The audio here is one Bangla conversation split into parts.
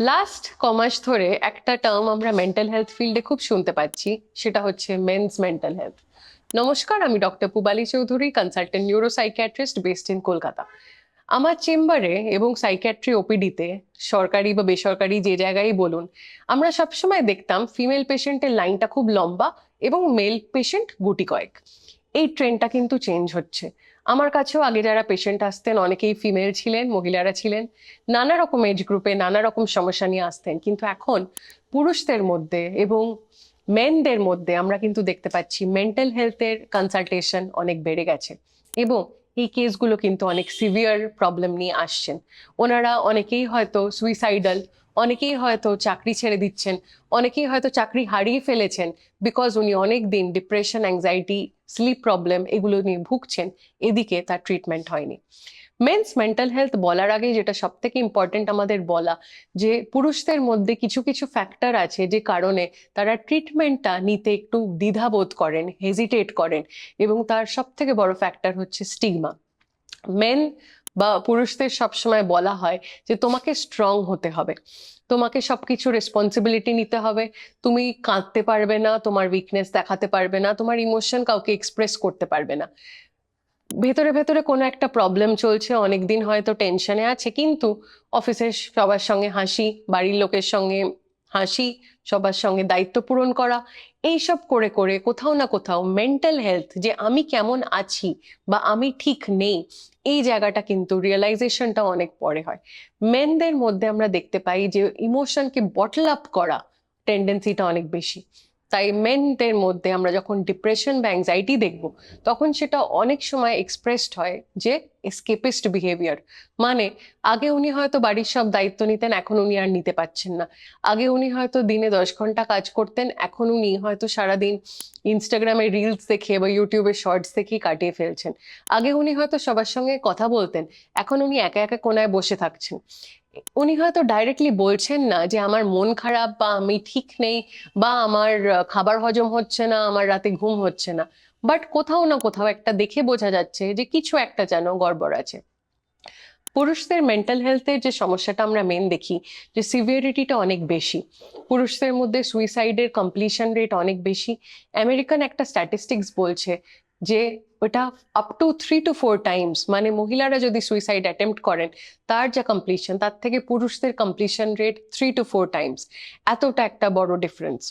লাস্ট কমাস ধরে একটা টার্ম আমরা মেন্টাল হেলথ ফিল্ডে খুব শুনতে পাচ্ছি, সেটা হচ্ছে মেন্স মেন্টাল হেলথ নমস্কার, আমি doctor Pubali Chowdhury consultant neuro psychiatrist based in Kolkata. আমার চেম্বারে এবং সাইকিয়াট্রি ওপিডিতে সরকারি বা বেসরকারি যে জায়গায় বলুন, আমরা সবসময় দেখতাম ফিমেল পেশেন্টের লাইনটা খুব লম্বা এবং মেল পেশেন্ট গুটি কয়েক। এই ট্রেন্ডটা কিন্তু চেঞ্জ হচ্ছে। আমার কাছেও আগে যারা পেশেন্ট আসতেন, অনেকেই ফিমেল ছিলেন, মহিলারা ছিলেন, নানা রকম এজ গ্রুপে নানা রকম সমস্যা নিয়ে আসতেন। কিন্তু এখন পুরুষদের মধ্যে এবং মেনদের মধ্যে আমরা কিন্তু দেখতে পাচ্ছি মেন্টাল হেলথের কনসালটেশন অনেক বেড়ে গেছে। এবং এই কেসগুলো কিন্তু অনেক সিভিয়ার প্রবলেম নিয়ে আসছেন। ওনারা অনেকেই হয়তো সুইসাইডাল অনেকেই হয়তো চাকরি ছেড়ে দিচ্ছেন, অনেকেই হয়তো চাকরি হারিয়ে ফেলেছেন বিকজ উনি অনেক দিন ডিপ্রেশন অ্যাংজাইটি স্লিপ প্রবলেম এগুলো নিয়ে ভুগছেন, এদিকে তার ট্রিটমেন্ট হয়নি। মেন্স মেন্টাল হেলথ বলার আগে যেটা সব থেকে ইম্পর্টেন্ট আমাদের বলা, যে পুরুষদের মধ্যে কিছু কিছু ফ্যাক্টর আছে যে কারণে তারা ট্রিটমেন্টটা নিতে একটু দ্বিধাবোধ করেন হেজিটেট করেন এবং তার সব থেকে বড় ফ্যাক্টর হচ্ছে স্টিগমা মেন বা পুরুষদের সবসময় বলা হয় যে তোমাকে স্ট্রং হতে হবে। তোমাকে সবকিছু রেসপন্সিবিলিটি নিতে হবে। তুমি কাঁদতে পারবে না, তোমার উইকনেস দেখাতে পারবে না, তোমার ইমোশন কাউকে এক্সপ্রেস করতে পারবে না। ভেতরে ভেতরে কোনো একটা প্রবলেম চলছে, অনেকদিন হয়তো টেনশনে আছে, কিন্তু অফিসের সবার সঙ্গে হাসি, বাড়ির লোকের সঙ্গে হাসি, সবার সঙ্গে দায়িত্ব পূরণ করা, এইসব করে করে কোথাও না কোথাও মেন্টাল হেলথ যে আমি কেমন আছি বা আমি ঠিক নেই, এই জায়গাটা কিন্তু রিয়েলাইজেশনটা অনেক পরে হয়। মেনদের মধ্যে আমরা দেখতে পাই যে ইমোশনকে বটল আপ করা টেন্ডেন্সিটা অনেক বেশি। তাই মেনদের মধ্যে আমরা যখন ডিপ্রেশন বা অ্যাংজাইটি দেখব, তখন সেটা অনেক সময় এক্সপ্রেসড হয় যে এসকেপিস্ট বিহেভিয়ার মানে আগে উনি হয়তো বাড়ির সব দায়িত্ব নিতেন, এখন উনি আর নিতে পারছেন না। আগে উনি হয়তো দিনে দশ ঘণ্টা কাজ করতেন, এখন উনি হয়তো সারাদিন ইনস্টাগ্রামে রিলস দেখে বা ইউটিউবে শর্টস দেখেই কাটিয়ে ফেলছেন। আগে উনি হয়তো সবার সঙ্গে কথা বলতেন, এখন উনি একা একা কোনায় বসে থাকছেন। উনি হয়তো ডাইরেক্টলি বলছেন না যে, আমার মন খারাপ বা আমি ঠিক নেই বা আমার খাবার হজম হচ্ছে না, আমার রাতে ঘুম হচ্ছে না। বাট কোথাও না কোথাও একটা দেখে বোঝা যাচ্ছে যে কিছু একটা যেন গড়বড় আছে। পুরুষদের মেন্টাল হেলথের যে সমস্যাটা আমরা মেন দেখি, যে সিভিয়ারিটিটা অনেক বেশি। পুরুষদের মধ্যে সুইসাইডের কমপ্লিশন রেট অনেক বেশি। আমেরিকান একটা স্ট্যাটিস্টিক্স বলছে যে ওটা up to three to four times মানে মহিলারা যদি সুইসাইড অ্যাটেম্প্ট করেন, তার যা কমপ্লিশন তার থেকে পুরুষদের completion rate three to four times এতটা একটা বড় ডিফারেন্স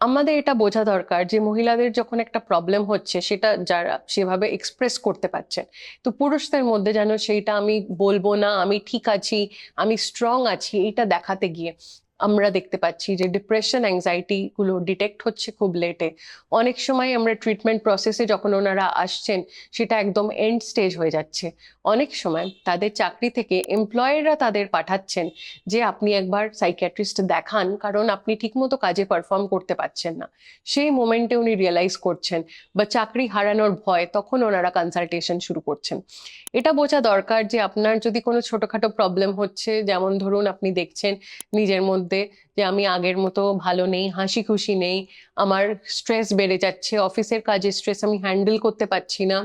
আমাদের এটা বোঝা দরকার যে মহিলাদের যখন একটা প্রবলেম হচ্ছে, সেটা যারা সেভাবে এক্সপ্রেস করতে পারছেন তো পুরুষদের মধ্যে যেন সেইটা আমি বলব না, আমি ঠিক আছি, আমি স্ট্রং আছি, এইটা দেখাতে গিয়ে। আমরা দেখতে পাচ্ছি যে ডিপ্রেশন অ্যাংজাইটি গুলো ডিটেক্ট হচ্ছে খুব লেটে অনেক সময় আমরা ট্রিটমেন্ট প্রসেসে যখন ওনারা আসছেন, সেটা একদম এন্ড স্টেজ হয়ে যাচ্ছে। অনেক সময় তাদের চাকরি থেকে এমপ্লয়াররা তাদের পাঠাচ্ছেন যে, আপনি একবার সাইকিয়াট্রিস্ট দেখান, কারণ আপনি ঠিকমতো কাজে পারফর্ম করতে পারছেন না। সেই মোমেন্টে উনি রিয়েলাইজ করছেন বা চাকরি হারানোর ভয়, তখন ওনারা কনসালটেশন শুরু করছেন। এটা বোঝা দরকার যে, আপনার যদি কোনো ছোটখাটো প্রবলেম হচ্ছে, যেমন ধরুন আপনি দেখছেন, নিজের মধ্যে যে আমি আগের মতো ভালো নেই হাসি খুশি নেই, আমার স্ট্রেস বেড়ে যাচ্ছে অফিসের কাজের স্ট্রেস আমি হ্যান্ডেল করতে পারছি না।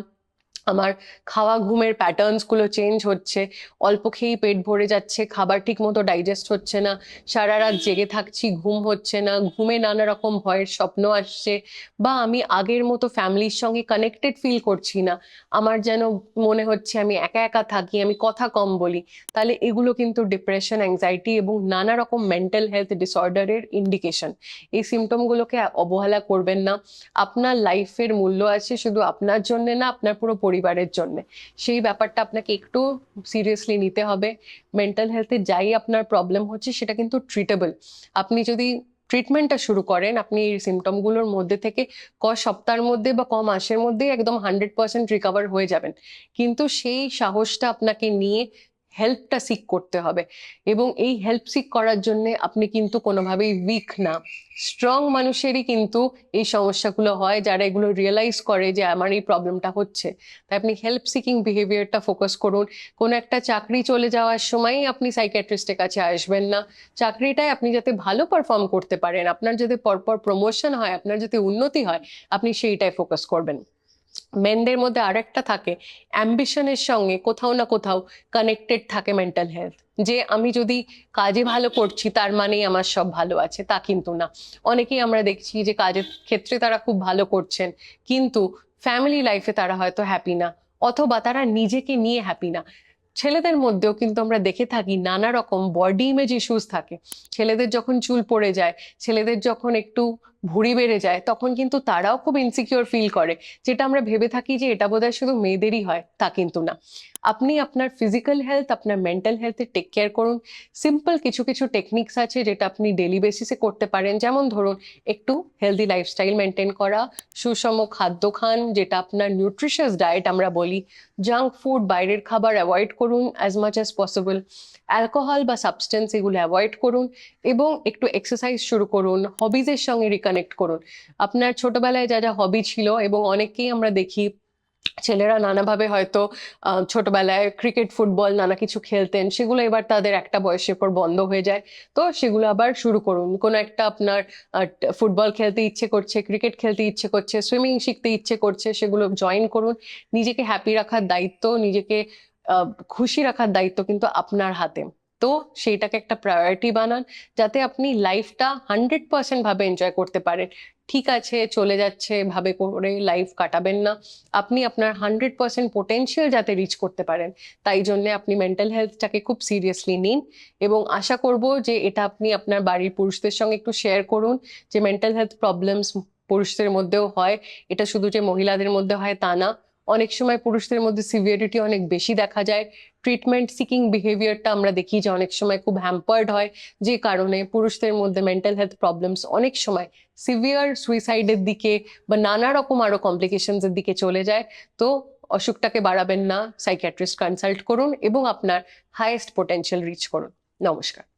আমার খাওয়া ঘুমের প্যাটার্নসগুলো চেঞ্জ হচ্ছে, অল্প খেয়েই পেট ভরে যাচ্ছে, খাবার ঠিক মতো ডাইজেস্ট হচ্ছে না, সারা রাত জেগে থাকছি, ঘুম হচ্ছে না, ঘুমে নানা রকম ভয়ের স্বপ্ন আসছে বা আমি আগের মতো ফ্যামিলির সঙ্গে কানেক্টেড ফিল করছি না। আমার যেন মনে হচ্ছে আমি একা একা থাকি, আমি কথা কম বলি। তাহলে এগুলো কিন্তু ডিপ্রেশন অ্যাংজাইটি এবং নানা রকম মেন্টাল হেলথ ডিসঅর্ডারের ইন্ডিকেশন এই সিমটমগুলোকে অবহেলা করবেন না। আপনার লাইফের মূল্য আছে শুধু আপনার জন্য না, আপনার পুরো পরিবারের জন্য। সেই ব্যাপারটা আপনাকে একটু সিরিয়াসলি নিতে হবে। মেন্টাল হেলথে যাই আপনার প্রবলেম হচ্ছে, সেটা কিন্তু ট্রিটেবল আপনি যদি ট্রিটমেন্টটা শুরু করেন, আপনি এই সিমটমগুলোর মধ্যে থেকে ক সপ্তাহের মধ্যে বা ক মাসের মধ্যেই একদম হান্ড্রেড পার্সেন্ট রিকভার হয়ে যাবেন। কিন্তু সেই সাহসটা আপনাকে নিয়ে হেল্পটা সিক করতে হবে। এবং এই হেল্প সিক করার জন্য আপনি কিন্তু কোনোভাবেই উইক না। স্ট্রং মানুষেরই কিন্তু এই সমস্যাগুলো হয়, যারা এগুলো রিয়েলাইজ করে যে আমার এই প্রবলেমটা হচ্ছে। তাই আপনি হেল্প সিকিং বিহেভিয়ারটা ফোকাস করুন। কোনো একটা চাকরি চলে যাওয়ার সময়ই আপনি সাইকিয়াট্রিস্টের কাছে আসবেন না। চাকরিটায় আপনি যাতে ভালো পারফর্ম করতে পারেন, আপনার যাতে পরপর প্রমোশন হয়, আপনার যাতে উন্নতি হয়, আপনি সেইটাই ফোকাস করবেন। মেনদের মধ্যে আরেকটা থাকে অ্যাম্বিশনের সঙ্গে কোথাও না কোথাও কানেক্টেড থাকে মেন্টাল হেলথ যে আমি যদি কাজে ভালো করছি, তার মানেই আমার সব ভালো আছে, তা কিন্তু না। অনেকেই আমরা দেখছি যে কাজের ক্ষেত্রে তারা খুব ভালো করছেন, কিন্তু ফ্যামিলি লাইফে তারা হয়তো হ্যাপি না, অথবা তারা নিজেকে নিয়ে হ্যাপি না। ছেলেদের মধ্যেও কিন্তু আমরা দেখে থাকি নানা রকম বডি ইমেজ ইস্যুস থাকে। ছেলেদের যখন চুল পড়ে যায়, ছেলেদের যখন একটু ভুঁড়ি বেড়ে যায়, তখন কিন্তু তারাও খুব ইনসিকিওর ফিল করে। যেটা আমরা ভেবে থাকি যে এটা বোধহয় শুধু মেয়েদেরই হয়, তা কিন্তু না। আপনি আপনার ফিজিক্যাল হেলথ আপনার মেন্টাল হেলথে টেক কেয়ার করুন। সিম্পল কিছু কিছু টেকনিক্স আছে যেটা আপনি ডেলি বেসিসে করতে পারেন। যেমন ধরুন, একটু হেলদি লাইফস্টাইল মেনটেন করা, সুষম খাদ্য খান, যেটা আপনার নিউট্রিশিয়াস ডায়েট আমরা বলি। জাঙ্ক ফুড বাইরের খাবার অ্যাভয়েড করুন as much as possible alcohol বা সাবস্টেন্স এগুলো অ্যাভয়েড করুন এবং একটু এক্সারসাইজ শুরু করুন। হবিজের সঙ্গে রিকানেক্ট করুন। আপনার ছোটবেলায় যা যা হবি ছিল এবং অনেককেই আমরা দেখি, ছেলেরা নানাভাবে হয়তো ছোটবেলায় ক্রিকেট ফুটবল নানা কিছু খেলতেন, সেগুলো এবার তাদের একটা বয়সের পর বন্ধ হয়ে যায়। তো সেগুলো আবার শুরু করুন। কোনো একটা আপনার ফুটবল খেলতে ইচ্ছে করছে ক্রিকেট খেলতে ইচ্ছে করছে সুইমিং শিখতে ইচ্ছে করছে, সেগুলো জয়েন করুন। নিজেকে হ্যাপি রাখার দায়িত্ব, নিজেকে খুশি রাখার দায়িত্ব কিন্তু আপনার হাতে। তো সেইটাকে একটা প্রায়োরিটি বানান, যাতে আপনি লাইফটা হান্ড্রেড পার্সেন্ট ভাবে এনজয় করতে পারেন। ঠিক আছে, চলে যাচ্ছে, ভাবে করে লাইফ কাটাবেন না। আপনি আপনার হান্ড্রেড পার্সেন্ট পোটেনশিয়াল যাতে রিচ করতে পারেন। তাই জন্য আপনি মেন্টাল হেলথটাকে খুব সিরিয়াসলি নিন এবং আশা করব যে এটা আপনি আপনার বাড়ির পুরুষদের সঙ্গে একটু শেয়ার করুন যে মেন্টাল হেলথ প্রবলেমস পুরুষদের মধ্যেও হয়। এটা শুধু যে মহিলাদের মধ্যে হয় তা না। অনেক সময় পুরুষদের মধ্যে সিভিয়ারিটি অনেক বেশি দেখা যায়। ট্রিটমেন্ট সিকিং বিহেভিয়ারটা আমরা দেখি যে অনেক সময় খুব হ্যাম্পার্ড হয়, যে কারণে পুরুষদের মধ্যে মেন্টাল হেলথ প্রবলেমস অনেক সময় সিভিয়ার সুইসাইডের দিকে বা নানা রকম আরও কমপ্লিকেশনস এর দিকে চলে যায়। তো অসুখটাকে বাড়াবেন না সাইকিয়াট্রিস্ট কনসাল্ট করুন এবং আপনার হাইয়েস্ট পোটেনশিয়াল রিচ করুন। নমস্কার।